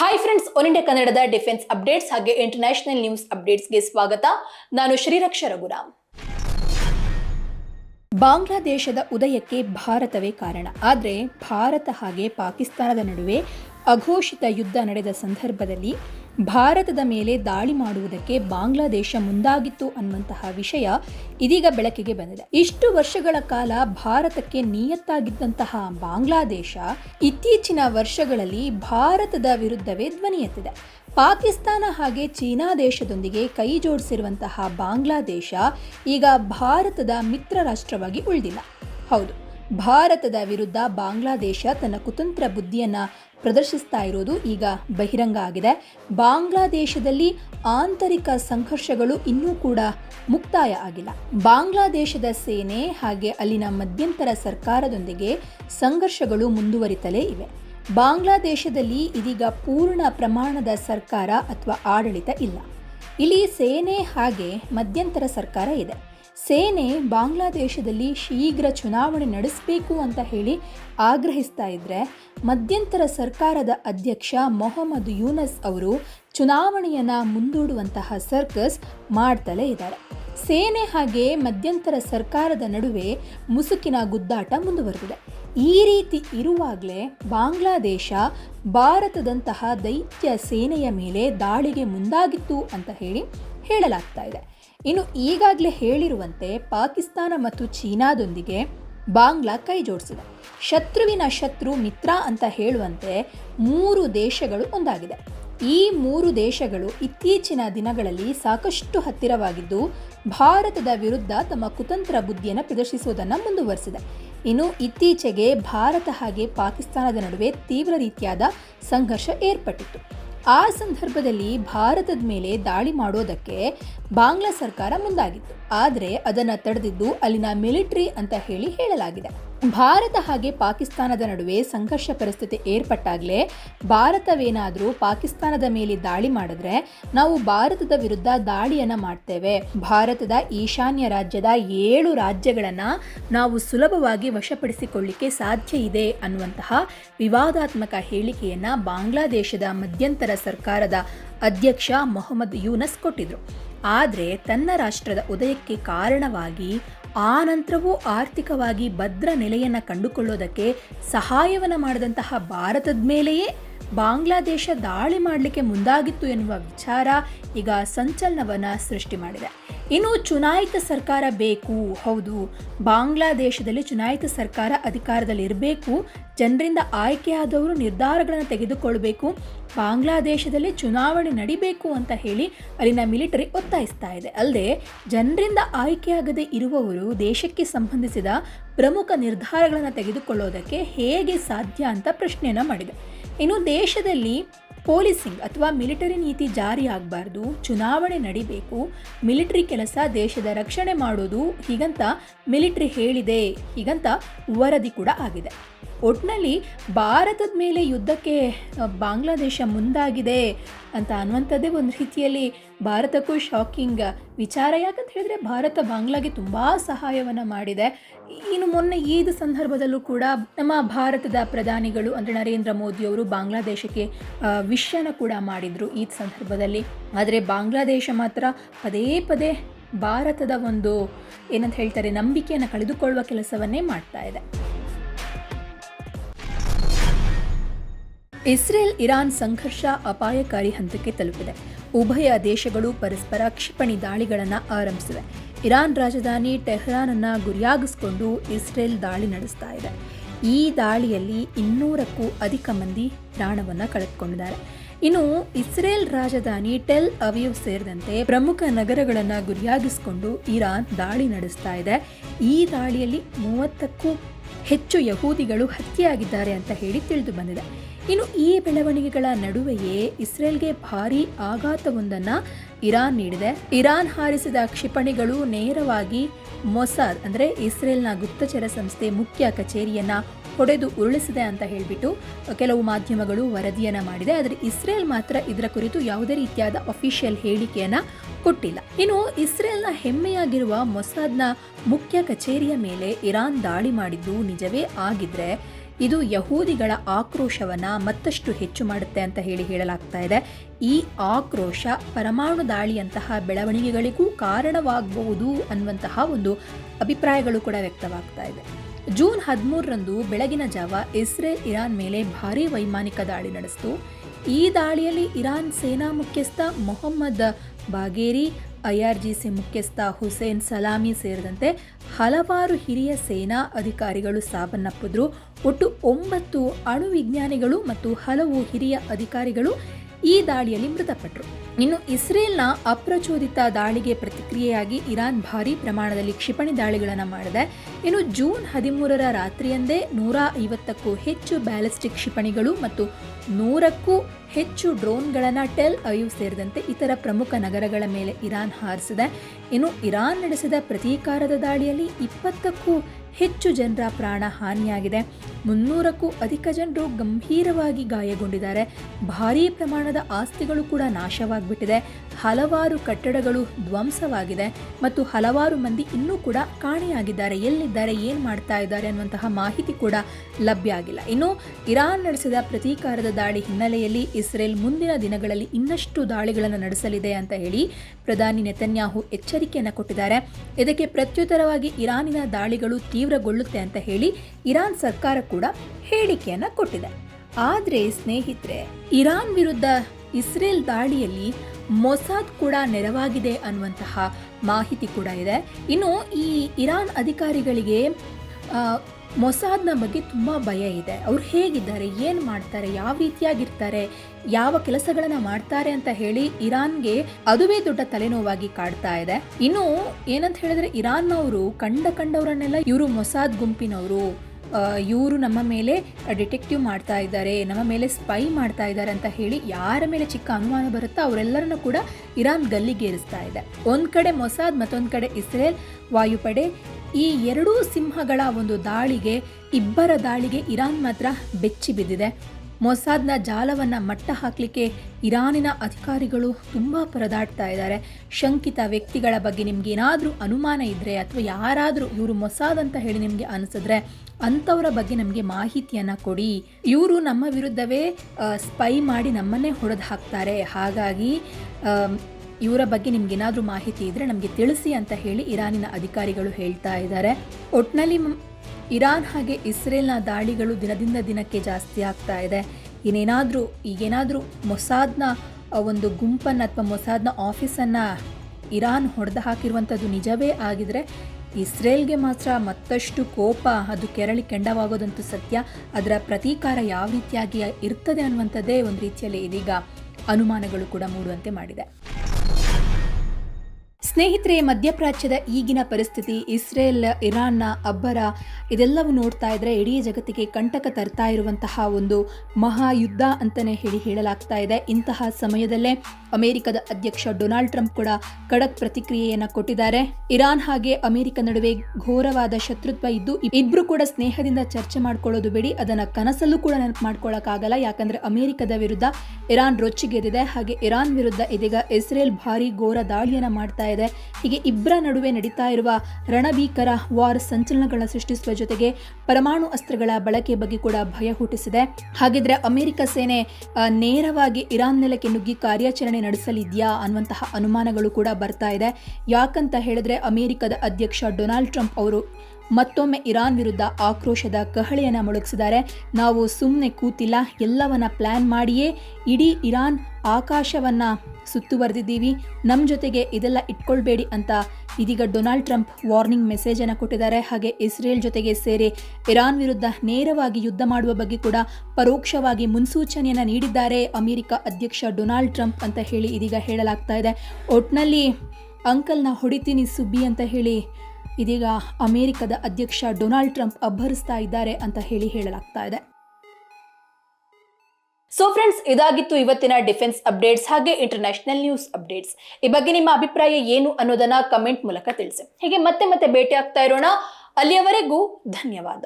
Hi friends one India ಕನ್ನಡದ defence updates ಹಾಗೆ international news ಅಪ್ಡೇಟ್ಸ್ಗೆ ಸ್ವಾಗತ. ನಾನು ಶ್ರೀರಕ್ಷ ರಘುರಾಮ್ ಬಾಂಗ್ಲಾದೇಶದ ಉದಯಕ್ಕೆ ಭಾರತವೇ ಕಾರಣ. ಆದರೆ ಭಾರತ ಹಾಗೆ ಪಾಕಿಸ್ತಾನದ ನಡುವೆ ಅಘೋಷಿತ ಯುದ್ಧ ನಡೆದ ಸಂದರ್ಭದಲ್ಲಿ ಭಾರತದ ಮೇಲೆ ದಾಳಿ ಮಾಡುವುದಕ್ಕೆ ಬಾಂಗ್ಲಾದೇಶ ಮುಂದಾಗಿತ್ತು ಅನ್ನುವಂತಹ ವಿಷಯ ಇದೀಗ ಬೆಳಕಿಗೆ ಬಂದಿದೆ. ಇಷ್ಟು ವರ್ಷಗಳ ಕಾಲ ಭಾರತಕ್ಕೆ ನಿಯತ್ತಾಗಿದ್ದಂತಹ ಬಾಂಗ್ಲಾದೇಶ ಇತ್ತೀಚಿನ ವರ್ಷಗಳಲ್ಲಿ ಭಾರತದ ವಿರುದ್ಧವೇ ಧ್ವನಿ ಎತ್ತಿದೆ. ಪಾಕಿಸ್ತಾನ ಹಾಗೆ ಚೀನಾ ದೇಶದೊಂದಿಗೆ ಕೈ ಜೋಡಿಸಿರುವಂತಹ ಬಾಂಗ್ಲಾದೇಶ ಈಗ ಭಾರತದ ಮಿತ್ರ ರಾಷ್ಟ್ರವಾಗಿ ಉಳಿದಿಲ್ಲ. ಹೌದು ಭಾರತದ ವಿರುದ್ಧ ಬಾಂಗ್ಲಾದೇಶ ತನ್ನ ಕುತಂತ್ರ ಬುದ್ಧಿಯನ್ನು ಪ್ರದರ್ಶಿಸ್ತಾ ಇರೋದು ಈಗ ಬಹಿರಂಗ ಆಗಿದೆ. ಬಾಂಗ್ಲಾದೇಶದಲ್ಲಿ ಆಂತರಿಕ ಸಂಘರ್ಷಗಳು ಇನ್ನೂ ಕೂಡ ಮುಕ್ತಾಯ ಆಗಿಲ್ಲ. ಬಾಂಗ್ಲಾದೇಶದ ಸೇನೆ ಹಾಗೆ ಅಲ್ಲಿನ ಮಧ್ಯಂತರ ಸರ್ಕಾರದೊಂದಿಗೆ ಸಂಘರ್ಷಗಳು ಮುಂದುವರಿತಲೇ ಇವೆ. ಬಾಂಗ್ಲಾದೇಶದಲ್ಲಿ ಇದೀಗ ಪೂರ್ಣ ಪ್ರಮಾಣದ ಸರ್ಕಾರ ಅಥವಾ ಆಡಳಿತ ಇಲ್ಲ. ಇಲ್ಲಿ ಸೇನೆ ಹಾಗೆ ಮಧ್ಯಂತರ ಸರ್ಕಾರ ಇದೆ. ಸೇನೆ ಬಾಂಗ್ಲಾದೇಶದಲ್ಲಿ ಶೀಘ್ರ ಚುನಾವಣೆ ನಡೆಸಬೇಕು ಅಂತ ಹೇಳಿ ಆಗ್ರಹಿಸ್ತಾ ಇದ್ರೆ ಮಧ್ಯಂತರ ಸರ್ಕಾರದ ಅಧ್ಯಕ್ಷ ಮೊಹಮ್ಮದ್ ಯೂನಸ್ ಅವರು ಚುನಾವಣೆಯನ್ನು ಮುಂದೂಡುವಂತಹ ಸರ್ಕಸ್ ಮಾಡ್ತಲೇ ಇದ್ದಾರೆ. ಸೇನೆ ಹಾಗೆ ಮಧ್ಯಂತರ ಸರ್ಕಾರದ ನಡುವೆ ಮುಸುಕಿನ ಗುದ್ದಾಟ ಮುಂದುವರೆದಿದೆ. ಈ ರೀತಿ ಇರುವಾಗಲೇ ಬಾಂಗ್ಲಾದೇಶ ಭಾರತದಂತಹ ದೈತ್ಯ ಸೇನೆಯ ಮೇಲೆ ದಾಳಿಗೆ ಮುಂದಾಗಿತ್ತು ಅಂತ ಹೇಳಿ ಹೇಳಲಾಗ್ತಾ ಇದೆ. ಇನ್ನು ಈಗಾಗಲೇ ಹೇಳಿರುವಂತೆ ಪಾಕಿಸ್ತಾನ ಮತ್ತು ಚೀನಾದೊಂದಿಗೆ ಬಾಂಗ್ಲಾ ಕೈ ಜೋಡಿಸಿದೆ ಶತ್ರುವಿನ ಶತ್ರು ಮಿತ್ರ ಅಂತ ಹೇಳುವಂತೆ ಮೂರು ದೇಶಗಳು ಒಂದಾಗಿದೆ. ಈ ಮೂರು ದೇಶಗಳು ಇತ್ತೀಚಿನ ದಿನಗಳಲ್ಲಿ ಸಾಕಷ್ಟು ಹತ್ತಿರವಾಗಿದ್ದು ಭಾರತದ ವಿರುದ್ಧ ತಮ್ಮ ಕುತಂತ್ರ ಬುದ್ಧಿಯನ್ನು ಪ್ರದರ್ಶಿಸುವುದನ್ನು ಮುಂದುವರೆಸಿದೆ. ಇನ್ನು ಇತ್ತೀಚೆಗೆ ಭಾರತ ಹಾಗೆ ಪಾಕಿಸ್ತಾನದ ನಡುವೆ ತೀವ್ರ ರೀತಿಯಾದ ಸಂಘರ್ಷ ಏರ್ಪಟ್ಟಿತ್ತು. ಆ ಸಂದರ್ಭದಲ್ಲಿ ಭಾರತದ ಮೇಲೆ ದಾಳಿ ಮಾಡೋದಕ್ಕೆ ಬಾಂಗ್ಲಾ ಸರ್ಕಾರ ಮುಂದಾಗಿತ್ತು. ಆದರೆ ಅದನ್ನು ತಡೆದಿದ್ದು ಅಲ್ಲಿನ ಮಿಲಿಟರಿ ಅಂತ ಹೇಳಿ ಹೇಳಲಾಗಿದೆ. ಭಾರತ ಹಾಗೆ ಪಾಕಿಸ್ತಾನದ ನಡುವೆ ಸಂಘರ್ಷ ಪರಿಸ್ಥಿತಿ ಏರ್ಪಟ್ಟಾಗಲೇ ಭಾರತವೇನಾದರೂ ಪಾಕಿಸ್ತಾನದ ಮೇಲೆ ದಾಳಿ ಮಾಡಿದ್ರೆ ನಾವು ಭಾರತದ ವಿರುದ್ಧ ದಾಳಿಯನ್ನು ಮಾಡ್ತೇವೆ. ಭಾರತದ ಈಶಾನ್ಯ ರಾಜ್ಯದ ಏಳು ರಾಜ್ಯಗಳನ್ನು ನಾವು ಸುಲಭವಾಗಿ ವಶಪಡಿಸಿಕೊಳ್ಳಿಕ್ಕೆ ಸಾಧ್ಯ ಇದೆ ಅನ್ನುವಂತಹ ವಿವಾದಾತ್ಮಕ ಹೇಳಿಕೆಯನ್ನು ಬಾಂಗ್ಲಾದೇಶದ ಮಧ್ಯಂತರ ಸರ್ಕಾರದ ಅಧ್ಯಕ್ಷ ಮೊಹಮ್ಮದ್ ಯೂನಸ್ ಕೊಟ್ಟಿದ್ರು. ಆದರೆ ತನ್ನ ರಾಷ್ಟ್ರದ ಉದಯಕ್ಕೆ ಕಾರಣವಾಗಿ ಆ ನಂತರವೂ ಆರ್ಥಿಕವಾಗಿ ಭದ್ರ ನೆಲೆಯನ್ನು ಕಂಡುಕೊಳ್ಳೋದಕ್ಕೆ ಸಹಾಯವನ್ನು ಮಾಡಿದಂತಹ ಭಾರತದ ಮೇಲೆಯೇ ಬಾಂಗ್ಲಾದೇಶ ದಾಳಿ ಮಾಡಲಿಕ್ಕೆ ಮುಂದಾಗಿತ್ತು ಎನ್ನುವ ವಿಚಾರ ಈಗ ಸಂಚಲನವನ್ನು ಸೃಷ್ಟಿ ಮಾಡಿದೆ. ಇನ್ನು ಚುನಾಯಿತ ಸರ್ಕಾರ ಬೇಕು. ಹೌದು, ಬಾಂಗ್ಲಾದೇಶದಲ್ಲಿ ಚುನಾಯಿತ ಸರ್ಕಾರ ಅಧಿಕಾರದಲ್ಲಿರಬೇಕು. ಜನರಿಂದ ಆಯ್ಕೆಯಾದವರು ನಿರ್ಧಾರಗಳನ್ನು ತೆಗೆದುಕೊಳ್ಬೇಕು. ಬಾಂಗ್ಲಾದೇಶದಲ್ಲಿ ಚುನಾವಣೆ ನಡಿಬೇಕು ಅಂತ ಹೇಳಿ ಅಲ್ಲಿನ ಮಿಲಿಟರಿ ಒತ್ತಾಯಿಸ್ತಾ ಇದೆ. ಅಲ್ಲದೆ, ಜನರಿಂದ ಆಯ್ಕೆಯಾಗದೇ ಇರುವವರು ದೇಶಕ್ಕೆ ಸಂಬಂಧಿಸಿದ ಪ್ರಮುಖ ನಿರ್ಧಾರಗಳನ್ನು ತೆಗೆದುಕೊಳ್ಳೋದಕ್ಕೆ ಹೇಗೆ ಸಾಧ್ಯ ಅಂತ ಪ್ರಶ್ನೆಯನ್ನು ಮಾಡಿದೆ. ಇನ್ನು ದೇಶದಲ್ಲಿ ಪೊಲೀಸಿಂಗ್ ಅಥವಾ ಮಿಲಿಟರಿ ನೀತಿ ಜಾರಿ ಆಗಬಾರ್ದು, ಚುನಾವಣೆ ನಡಿಬೇಕು, ಮಿಲಿಟರಿ ಕೆಲಸ ದೇಶದ ರಕ್ಷಣೆ ಮಾಡೋದು, ಹೀಗಂತ ಮಿಲಿಟರಿ ಹೇಳಿದೆ, ಹೀಗಂತ ವರದಿ ಕೂಡ ಆಗಿದೆ. ಒಟ್ಟಿನಲ್ಲಿ ಭಾರತದ ಮೇಲೆ ಯುದ್ಧಕ್ಕೆ ಬಾಂಗ್ಲಾದೇಶ ಮುಂದಾಗಿದೆ ಅಂತ ಅನ್ನುವಂಥದ್ದೇ ಒಂದು ರೀತಿಯಲ್ಲಿ ಭಾರತಕ್ಕೂ ಶಾಕಿಂಗ್ ವಿಚಾರ. ಯಾಕಂತ ಹೇಳಿದ್ರೆ ಭಾರತ ಬಾಂಗ್ಲಾಗೆ ತುಂಬ ಸಹಾಯವನ್ನು ಮಾಡಿದೆ. ಇನ್ನು ಮೊನ್ನೆ ಈದ್ ಸಂದರ್ಭದಲ್ಲೂ ಕೂಡ ನಮ್ಮ ಭಾರತದ ಪ್ರಧಾನಿಗಳು ಅಂದರೆ ನರೇಂದ್ರ ಮೋದಿಯವರು ಬಾಂಗ್ಲಾದೇಶಕ್ಕೆ ವಿಷಯನ ಕೂಡ ಮಾಡಿದರು ಈದ್ ಸಂದರ್ಭದಲ್ಲಿ. ಆದರೆ ಬಾಂಗ್ಲಾದೇಶ ಮಾತ್ರ ಪದೇ ಪದೇ ಭಾರತದ ಒಂದು, ಏನಂತ ಹೇಳ್ತಾರೆ, ನಂಬಿಕೆಯನ್ನು ಕಳೆದುಕೊಳ್ಳುವ ಕೆಲಸವನ್ನೇ ಮಾಡ್ತಾ ಇದೆ. ಇಸ್ರೇಲ್ ಇರಾನ್ ಸಂಘರ್ಷ ಅಪಾಯಕಾರಿ ಹಂತಕ್ಕೆ ತಲುಪಿದೆ. ಉಭಯ ದೇಶಗಳು ಪರಸ್ಪರ ಕ್ಷಿಪಣಿ ದಾಳಿಗಳನ್ನು ಆರಂಭಿಸಿವೆ. ಇರಾನ್ ರಾಜಧಾನಿ ಟೆಹ್ರಾನನ್ನು ಗುರಿಯಾಗಿಸಿಕೊಂಡು ಇಸ್ರೇಲ್ ದಾಳಿ ನಡೆಸ್ತಾ ಇದೆ. ಈ ದಾಳಿಯಲ್ಲಿ ಇನ್ನೂರಕ್ಕೂ ಅಧಿಕ ಮಂದಿ ಪ್ರಾಣವನ್ನು ಕಳೆದುಕೊಂಡಿದ್ದಾರೆ. ಇನ್ನು ಇಸ್ರೇಲ್ ರಾಜಧಾನಿ ಟೆಲ್ ಅವೀವ್ ಸೇರಿದಂತೆ ಪ್ರಮುಖ ನಗರಗಳನ್ನು ಗುರಿಯಾಗಿಸಿಕೊಂಡು ಇರಾನ್ ದಾಳಿ ನಡೆಸ್ತಾ ಇದೆ. ಈ ದಾಳಿಯಲ್ಲಿ ಮೂವತ್ತಕ್ಕೂ ಹೆಚ್ಚು ಯಹೂದಿಗಳು ಹತ್ಯೆಯಾಗಿದ್ದಾರೆ ಅಂತ ಹೇಳಿ ತಿಳಿದು ಬಂದಿದೆ. ಇನ್ನು ಈ ಬೆಳವಣಿಗೆಗಳ ನಡುವೆಯೇ ಇಸ್ರೇಲ್ಗೆ ಭಾರೀ ಆಘಾತವೊಂದನ್ನು ಇರಾನ್ ನೀಡಿದೆ. ಇರಾನ್ ಹಾರಿಸಿದ ಕ್ಷಿಪಣಿಗಳು ನೇರವಾಗಿ ಮೊಸಾದ್, ಅಂದರೆ ಇಸ್ರೇಲ್ನ ಗುಪ್ತಚರ ಸಂಸ್ಥೆ ಮುಖ್ಯ ಕಚೇರಿಯನ್ನ ಹೊಡೆದು ಉರುಳಿಸಿದೆ ಅಂತ ಹೇಳಿಬಿಟ್ಟು ಕೆಲವು ಮಾಧ್ಯಮಗಳು ವರದಿಯನ್ನು ಮಾಡಿದೆ. ಆದರೆ ಇಸ್ರೇಲ್ ಮಾತ್ರ ಇದರ ಕುರಿತು ಯಾವುದೇ ರೀತಿಯಾದ ಅಫಿಷಿಯಲ್ ಹೇಳಿಕೆಯನ್ನ ಕೊಟ್ಟಿಲ್ಲ. ಇನ್ನು ಇಸ್ರೇಲ್ನ ಹೆಮ್ಮೆಯಾಗಿರುವ ಮೊಸಾದ್ನ ಮುಖ್ಯ ಕಚೇರಿಯ ಮೇಲೆ ಇರಾನ್ ದಾಳಿ ಮಾಡಿದ್ದು ನಿಜವೇ ಆಗಿದ್ರೆ ಇದು ಯಹೂದಿಗಳ ಆಕ್ರೋಶವನ್ನ ಮತ್ತಷ್ಟು ಹೆಚ್ಚು ಮಾಡುತ್ತೆ ಅಂತ ಹೇಳಿ ಹೇಳಲಾಗ್ತಾ ಇದೆ. ಈ ಆಕ್ರೋಶ ಪರಮಾಣು ದಾಳಿಯಂತಹ ಬೆಳವಣಿಗೆಗಳಿಗೂ ಕಾರಣವಾಗಬಹುದು ಅನ್ನುವಂತಹ ಒಂದು ಅಭಿಪ್ರಾಯಗಳು ಕೂಡ ವ್ಯಕ್ತವಾಗ್ತಾ ಇದೆ. ಜೂನ್ ಹದಿಮೂರರಂದು ಬೆಳಗಿನ ಜಾವ ಇಸ್ರೇಲ್ ಇರಾನ್ ಮೇಲೆ ಭಾರೀ ವೈಮಾನಿಕ ದಾಳಿ ನಡೆಸಿತು. ಈ ದಾಳಿಯಲ್ಲಿ ಇರಾನ್ ಸೇನಾ ಮುಖ್ಯಸ್ಥ ಮೊಹಮ್ಮದ್ ಬಾಗೇರಿ ಐಆರ್ಜಿಸಿ ಮುಖ್ಯಸ್ಥ ಹುಸೇನ್ ಸಲಾಮಿ ಸೇರಿದಂತೆ ಹಲವಾರು ಹಿರಿಯ ಸೇನಾ ಅಧಿಕಾರಿಗಳು ಸಾವನ್ನಪ್ಪಿದ್ರು. ಒಟ್ಟು ಒಂಬತ್ತು ಅಣು ವಿಜ್ಞಾನಿಗಳು ಮತ್ತು ಹಲವು ಹಿರಿಯ ಅಧಿಕಾರಿಗಳು ಈ ದಾಳಿಯಲ್ಲಿ ಮೃತಪಟ್ಟರು ಇನ್ನು ಇಸ್ರೇಲ್ನ ಅಪ್ರಚೋದಿತ ದಾಳಿಗೆ ಪ್ರತಿಕ್ರಿಯೆಯಾಗಿ ಇರಾನ್ ಭಾರೀ ಪ್ರಮಾಣದಲ್ಲಿ ಕ್ಷಿಪಣಿ ದಾಳಿಗಳನ್ನು ಮಾಡಿದೆ. ಇನ್ನು ಜೂನ್ ಹದಿಮೂರರ ರಾತ್ರಿಯಂದೇ ನೂರ ಐವತ್ತಕ್ಕೂ ಹೆಚ್ಚು ಬ್ಯಾಲಿಸ್ಟಿಕ್ ಕ್ಷಿಪಣಿಗಳು ಮತ್ತು ನೂರಕ್ಕೂ ಹೆಚ್ಚು ಡ್ರೋನ್ಗಳನ್ನು ಟೆಲ್ ಅಯು ಸೇರಿದಂತೆ ಇತರ ಪ್ರಮುಖ ನಗರಗಳ ಮೇಲೆ ಇರಾನ್ ಹಾರಿಸಿದೆ. ಇನ್ನು ಇರಾನ್ ನಡೆಸಿದ ಪ್ರತೀಕಾರದ ದಾಳಿಯಲ್ಲಿ ಇಪ್ಪತ್ತಕ್ಕೂ ಹೆಚ್ಚು ಜನರ ಪ್ರಾಣ ಹಾನಿಯಾಗಿದೆ. ಮುನ್ನೂರಕ್ಕೂ ಅಧಿಕ ಜನರು ಗಂಭೀರವಾಗಿ ಗಾಯಗೊಂಡಿದ್ದಾರೆ. ಭಾರೀ ಪ್ರಮಾಣದ ಆಸ್ತಿಗಳು ಕೂಡ ನಾಶವಾಗಿಬಿಟ್ಟಿದೆ. ಹಲವಾರು ಕಟ್ಟಡಗಳು ಧ್ವಂಸವಾಗಿದೆ ಮತ್ತು ಹಲವಾರು ಮಂದಿ ಇನ್ನೂ ಕೂಡ ಕಾಣೆಯಾಗಿದ್ದಾರೆ. ಎಲ್ಲಿದ್ದಾರೆ, ಏನು ಮಾಡ್ತಾ ಇದ್ದಾರೆ ಅನ್ನುವಂತಹ ಮಾಹಿತಿ ಕೂಡ ಲಭ್ಯ ಆಗಿಲ್ಲ. ಇನ್ನು ಇರಾನ್ ನಡೆಸಿದ ಪ್ರತೀಕಾರದ ದಾಳಿ ಹಿನ್ನೆಲೆಯಲ್ಲಿ ಇಸ್ರೇಲ್ ಮುಂದಿನ ದಿನಗಳಲ್ಲಿ ಇನ್ನಷ್ಟು ದಾಳಿಗಳನ್ನು ನಡೆಸಲಿದೆ ಅಂತ ಹೇಳಿ ಪ್ರಧಾನಿ ನೆತನ್ಯಾಹು ಎಚ್ಚರಿಕೆಯನ್ನು ಕೊಟ್ಟಿದ್ದಾರೆ. ಇದಕ್ಕೆ ಪ್ರತ್ಯುತ್ತರವಾಗಿ ಇರಾನಿನ ದಾಳಿಗಳು ತೀವ್ರಗೊಳ್ಳುತ್ತೆ ಅಂತ ಹೇಳಿ ಇರಾನ್ ಸರ್ಕಾರ ಕೂಡ ಹೇಳಿಕೆಯನ್ನು ಕೊಟ್ಟಿದೆ. ಆದರೆ ಸ್ನೇಹಿತರೆ, ಇರಾನ್ ವಿರುದ್ಧ ಇಸ್ರೇಲ್ ದಾಳಿಯಲ್ಲಿ ಮೊಸಾದ್ ಕೂಡ ನೆರವಾಗಿದೆ ಅನ್ನುವಂತಹ ಮಾಹಿತಿ ಕೂಡ ಇದೆ. ಇನ್ನು ಈ ಇರಾನ್ ಅಧಿಕಾರಿಗಳಿಗೆ ಮೊಸಾದ್ನ ಬಗ್ಗೆ ತುಂಬ ಭಯ ಇದೆ. ಅವ್ರು ಹೇಗಿದ್ದಾರೆ, ಏನು ಮಾಡ್ತಾರೆ, ಯಾವ ರೀತಿಯಾಗಿರ್ತಾರೆ, ಯಾವ ಕೆಲಸಗಳನ್ನು ಮಾಡ್ತಾರೆ ಅಂತ ಹೇಳಿ ಇರಾನ್ಗೆ ಅದುವೇ ದೊಡ್ಡ ತಲೆನೋವಾಗಿ ಕಾಡ್ತಾ ಇದೆ. ಇನ್ನು ಏನಂತ ಹೇಳಿದ್ರೆ ಇರಾನ್ನವರು ಕಂಡ ಕಂಡವರನ್ನೆಲ್ಲ ಇವರು ಮೊಸಾದ್ ಗುಂಪಿನವರು. ಇವರು ನಮ್ಮ ಮೇಲೆ ಡಿಟೆಕ್ಟಿವ್ ಮಾಡ್ತಾ ಇದ್ದಾರೆ, ನಮ್ಮ ಮೇಲೆ ಸ್ಪೈ ಮಾಡ್ತಾ ಇದ್ದಾರೆ ಅಂತ ಹೇಳಿ ಯಾರ ಮೇಲೆ ಚಿಕ್ಕ ಅನುಮಾನ ಬರುತ್ತೋ ಅವರೆಲ್ಲರನ್ನು ಕೂಡ ಇರಾನ್ ಗಲ್ಲಿಗೇರಿಸ್ತಾ ಇದೆ. ಒಂದು ಕಡೆ ಮೊಸಾದ್ ಮತ್ತೊಂದು ಕಡೆ ಇಸ್ರೇಲ್ ವಾಯುಪಡೆ ಈ ಎರಡೂ ಸಿಂಹಗಳ ಒಂದು ದಾಳಿಗೆ, ಇಬ್ಬರ ದಾಳಿಗೆ ಇರಾನ್ ಮಾತ್ರ ಬೆಚ್ಚಿ ಬಿದ್ದಿದೆ. ಮೊಸಾದ್ನ ಜಾಲವನ್ನು ಮಟ್ಟ ಹಾಕಲಿಕ್ಕೆ ಇರಾನಿನ ಅಧಿಕಾರಿಗಳು ತುಂಬ ಪರದಾಡ್ತಾ ಇದ್ದಾರೆ. ಶಂಕಿತ ವ್ಯಕ್ತಿಗಳ ಬಗ್ಗೆ ನಿಮ್ಗೆ ಏನಾದರೂ ಅನುಮಾನ ಇದ್ದರೆ ಅಥವಾ ಯಾರಾದರೂ ಇವರು ಮೊಸಾದ್ ಅಂತ ಹೇಳಿ ನಿಮಗೆ ಅನಿಸಿದ್ರೆ ಅಂಥವರ ಬಗ್ಗೆ ನಮಗೆ ಮಾಹಿತಿಯನ್ನು ಕೊಡಿ. ಇವರು ನಮ್ಮ ವಿರುದ್ಧವೇ ಸ್ಪೈ ಮಾಡಿ ನಮ್ಮನ್ನೇ ಹೊಡೆದು ಹಾಕ್ತಾರೆ ಹಾಗಾಗಿ ಇವರ ಬಗ್ಗೆ ನಿಮ್ಗೇನಾದರೂ ಮಾಹಿತಿ ಇದ್ದರೆ ನಮಗೆ ತಿಳಿಸಿ ಅಂತ ಹೇಳಿ ಇರಾನಿನ ಅಧಿಕಾರಿಗಳು ಹೇಳ್ತಾ ಇದ್ದಾರೆ. ಒಟ್ನಲ್ಲಿ ಇರಾನ್ ಹಾಗೆ ಇಸ್ರೇಲ್ನ ದಾಳಿಗಳು ದಿನದಿಂದ ದಿನಕ್ಕೆ ಜಾಸ್ತಿ ಆಗ್ತಾ ಇದೆ. ಇನ್ನೇನಾದರೂ, ಈಗೇನಾದರೂ ಮೊಸಾದ್ನ ಒಂದು ಗುಂಪನ್ನು ಅಥವಾ ಮೊಸಾದ್ನ ಆಫೀಸನ್ನು ಇರಾನ್ ಹೊಡೆದು ಹಾಕಿರುವಂಥದ್ದು ನಿಜವೇ ಆಗಿದ್ರೆ ಇಸ್ರೇಲ್ಗೆ ಮಾತ್ರ ಮತ್ತಷ್ಟು ಕೋಪ, ಅದು ಕೆರಳಿ ಕೆಂಡವಾಗೋದಂತೂ ಸತ್ಯ. ಅದರ ಪ್ರತೀಕಾರ ಯಾವ ರೀತಿಯಾಗಿ ಇರ್ತದೆ ಅನ್ನುವಂಥದ್ದೇ ಒಂದು ರೀತಿಯಲ್ಲಿ ಇದೀಗ ಅನುಮಾನಗಳು ಕೂಡ ಮೂಡುವಂತೆ ಮಾಡಿದೆ. ಸ್ನೇಹಿತರೆ, ಮಧ್ಯಪ್ರಾಚ್ಯದ ಈಗಿನ ಪರಿಸ್ಥಿತಿ, ಇಸ್ರೇಲ್, ಇರಾನ್ನ, ಅಬ್ಬರ ಇದೆಲ್ಲವೂ ನೋಡ್ತಾ ಇದ್ರೆ ಇಡೀ ಜಗತ್ತಿಗೆ ಕಂಟಕ ತರ್ತಾ ಇರುವಂತಹ ಒಂದು ಮಹಾಯುದ್ಧ ಅಂತಲೇ ಹೇಳಿ ಹೇಳಲಾಗ್ತಾ ಇದೆ. ಇಂತಹ ಸಮಯದಲ್ಲೇ ಅಮೆರಿಕದ ಅಧ್ಯಕ್ಷ ಡೊನಾಲ್ಡ್ ಟ್ರಂಪ್ ಕೂಡ ಖಡಕ್ ಪ್ರತಿಕ್ರಿಯೆಯನ್ನು ಕೊಟ್ಟಿದ್ದಾರೆ. ಇರಾನ್ ಹಾಗೆ ಅಮೆರಿಕ ನಡುವೆ ಘೋರವಾದ ಶತ್ರುತ್ವ ಇದ್ದು, ಇಬ್ರು ಕೂಡ ಸ್ನೇಹದಿಂದ ಚರ್ಚೆ ಮಾಡ್ಕೊಳ್ಳೋದು ಬಿಡಿ, ಅದನ್ನ ಕನಸಲ್ಲೂ ಕೂಡ ನೆನಪು ಮಾಡ್ಕೊಳ್ಳೋಕ್ಕಾಗಲ್ಲ ಯಾಕಂದ್ರೆ ಅಮೆರಿಕದ ವಿರುದ್ಧ ಇರಾನ್ ರೊಚ್ಚಿಗೆದಿದೆ ಹಾಗೆ ಇರಾನ್ ವಿರುದ್ಧ ಇದೀಗ ಇಸ್ರೇಲ್ ಭಾರಿ ಘೋರ ದಾಳಿಯನ್ನು ಮಾಡ್ತಾ ಇದೆ. ಹೀಗೆ ಇಬ್ಬರ ನಡುವೆ ನಡೀತಾ ಇರುವ ರಣಭೀಕರ ವಾರ್ ಸಂಚಲನಗಳ ಸೃಷ್ಟಿಸುವ ಜೊತೆಗೆ ಪರಮಾಣು ಅಸ್ತ್ರಗಳ ಬಳಕೆ ಬಗ್ಗೆ ಕೂಡ ಭಯ ಹುಟ್ಟಿಸಿದೆ. ಹಾಗಿದ್ರೆ ಅಮೆರಿಕ ಸೇನೆ ನೇರವಾಗಿ ಇರಾನ್ ನೆಲಕ್ಕೆ ನುಗ್ಗಿ ಕಾರ್ಯಾಚರಣೆ ನಡೆಸಲಿದೆಯಾ ಅನ್ನುವಂತಹ ಅನುಮಾನಗಳು ಕೂಡ ಬರ್ತಾ ಇದೆ. ಯಾಕಂತ ಹೇಳಿದ್ರೆ ಅಮೆರಿಕದ ಅಧ್ಯಕ್ಷ ಡೊನಾಲ್ಡ್ ಟ್ರಂಪ್ ಅವರು ಮತ್ತೊಮ್ಮೆ ಇರಾನ್ ವಿರುದ್ಧ ಆಕ್ರೋಶದ ಕಹಳೆಯನ್ನು ಮೊಳಗಿಸಿದ್ದಾರೆ. ನಾವು ಸುಮ್ಮನೆ ಕೂತಿಲ್ಲ, ಎಲ್ಲವನ್ನ ಪ್ಲಾನ್ ಮಾಡಿಯೇ ಇಡೀ ಇರಾನ್ ಆಕಾಶವನ್ನ ಸುತ್ತುವರೆದಿದ್ದೀವಿ. ನಮ್ಮ ಜೊತೆಗೆ ಇದೆಲ್ಲ ಇಟ್ಕೊಳ್ಬೇಡಿ ಅಂತ ಇದೀಗ ಡೊನಾಲ್ಡ್ ಟ್ರಂಪ್ ವಾರ್ನಿಂಗ್ ಮೆಸೇಜನ್ನು ಕೊಟ್ಟಿದ್ದಾರೆ. ಹಾಗೆ ಇಸ್ರೇಲ್ ಜೊತೆಗೆ ಸೇರಿ ಇರಾನ್ ವಿರುದ್ಧ ನೇರವಾಗಿ ಯುದ್ಧ ಮಾಡುವ ಬಗ್ಗೆ ಕೂಡ ಪರೋಕ್ಷವಾಗಿ ಮುನ್ಸೂಚನೆಯನ್ನು ನೀಡಿದ್ದಾರೆ ಅಮೆರಿಕ ಅಧ್ಯಕ್ಷ ಡೊನಾಲ್ಡ್ ಟ್ರಂಪ್ ಅಂತ ಹೇಳಿ ಇದೀಗ ಹೇಳಲಾಗ್ತಾ ಇದೆ. ಒಟ್ನಲ್ಲಿ ಅಂಕಲ್ನ ಹೊಡಿತೀನಿ ಸುಬ್ಬಿ ಅಂತ ಹೇಳಿ ಇದೀಗ ಅಮೆರಿಕದ ಅಧ್ಯಕ್ಷ ಡೊನಾಲ್ಡ್ ಟ್ರಂಪ್ ಅಬ್ಬರಿಸ್ತಾ ಇದ್ದಾರೆ ಅಂತ ಹೇಳಿ ಹೇಳಲಾಗ್ತಾ ಇದೆ. ಸೊ ಫ್ರೆಂಡ್ಸ್ ಇದಾಗಿತ್ತು ಇವತ್ತಿನ ಡಿಫೆನ್ಸ್ ಅಪ್ಡೇಟ್ಸ್ ಹಾಗೆ ಇಂಟರ್ನ್ಯಾಷನಲ್ ನ್ಯೂಸ್ ಅಪ್ಡೇಟ್ಸ್. ಈ ಬಗ್ಗೆ ನಿಮ್ಮ ಅಭಿಪ್ರಾಯ ಏನು ಅನ್ನೋದನ್ನ ಕಮೆಂಟ್ ಮೂಲಕ ತಿಳಿಸಿ. ಹೀಗೆ ಮತ್ತೆ ಮತ್ತೆ ಭೇಟಿ ಆಗ್ತಾ ಇರೋಣ. ಅಲ್ಲಿಯವರೆಗೂ ಧನ್ಯವಾದ.